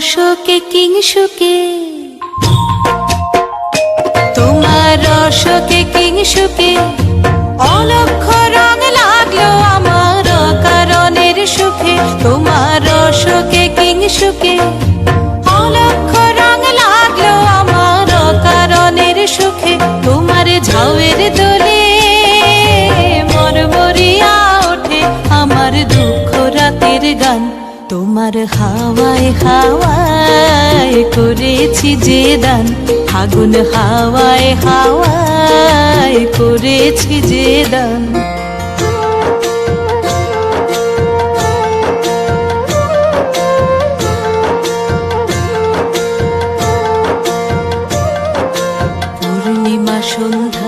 তোমার কিং কিংসুকে তোমার কিং কিংসুকে অলক্ষ রং লাগল আমার কারণের সুখে। তোমার রসকে কিংসুকে তোমার হাওয়ায় হাওয়ায় করেছি যে দান। ফাগুন হাওয়ায় হাওয়ায় করেছি যে দান। পূর্ণিমা সন্ধ্যায়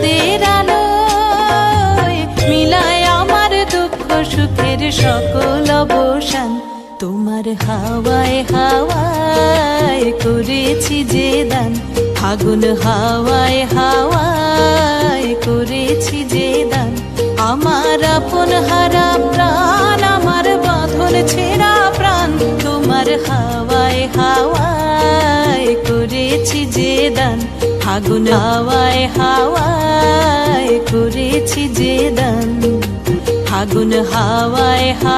চাঁদের আলো মিলায় আমার দুঃখ সুখের সকল অবসান। তোমার হাওয়ায় হাওয়ায় করেছি যে দান। ফাগুন হাওয়ায় হাওয়ায় করেছি যে দান। আমার আপন হারা প্রাণ, আমার বাঁধন ছেঁড়া প্রাণ। তোমার হাওয়ায় হাওয়ায় করেছি যে দান। ফাগুন হাওয়ায় হাওয়ায় ফাগুন হাওয়ায় হাওয়ায়